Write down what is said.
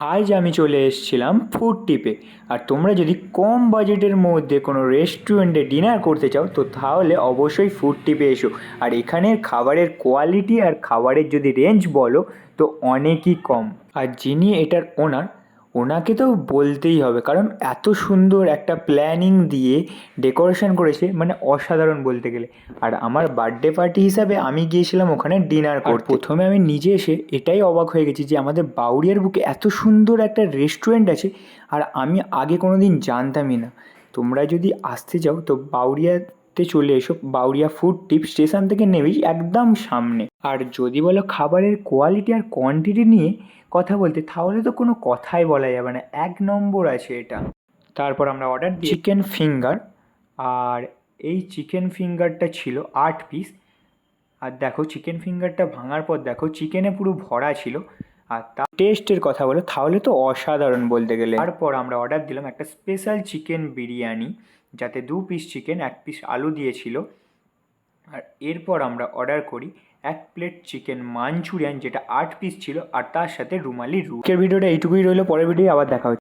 আজ আমি চলে এসেছিলাম ফুড টিপে আর তোমরা যদি কম বাজেটের মধ্যে কোনো রেস্টুরেন্টে ডিনার করতে চাও, তো তাহলে অবশ্যই ফুড টিপে এসো। আর এখানের খাবারের কোয়ালিটি আর খাবারের যদি রেঞ্জ বলো, তো অনেকই কম। আর যিনি এটার ওনার ওনাকে তো বলতেই হবে কারণ এত সুন্দর একটা প্ল্যানিং দিয়ে ডেকোরেশন করেছে মানে অসাধারণ বলতে গেলে। আর আমার বার্থডে পার্টি হিসাবে আমি গিয়েছিলাম ওখানে ডিনার করতে। প্রথমে আমি নিজে এসে এটাই অবাক হয়ে গেছি যে আমাদের বাউরিয়ার বুকে এত সুন্দর একটা রেস্টুরেন্ট আছে আর আমি আগে কোনো দিন জানতামই না। তোমরা যদি আসতে চাও তো বাউরিয়াতে চলে এসো, বাউরিয়া ফুড টিপ স্টেশন থেকে নেমেই একদম সামনে। আর যদি বলো খাবারের কোয়ালিটি আর কোয়ান্টিটি নিয়ে কথা বলতে, তাহলে তো কোনো কথাই বলা যাবে না, এক নম্বর আছে এটা। তারপর আমরা অর্ডার চিকেন ফিঙ্গার আর এই চিকেন ফিঙ্গারটা ছিল আট পিস আর দেখো চিকেন ফিঙ্গারটা ভাঙার পর দেখো চিকেনে পুরো ভরা ছিল। আর তার টেস্টের কথা বলো, তাহলে তো অসাধারণ বলতে গেলে। তারপর আমরা অর্ডার দিলাম একটা স্পেশাল চিকেন বিরিয়ানি। যাতে দু পিস চিকেন এক পিস আলু দিয়েছিল। আর এরপর আমরা অর্ডার করি এক প্লেট চিকেন মাঞ্চুরিয়ান যেটা আট পিস ছিল, আর তার সাথে রুমালি রু ভিডিওটা এইটুকুই রইল, পরের ভিডিও আবার দেখা হচ্ছে।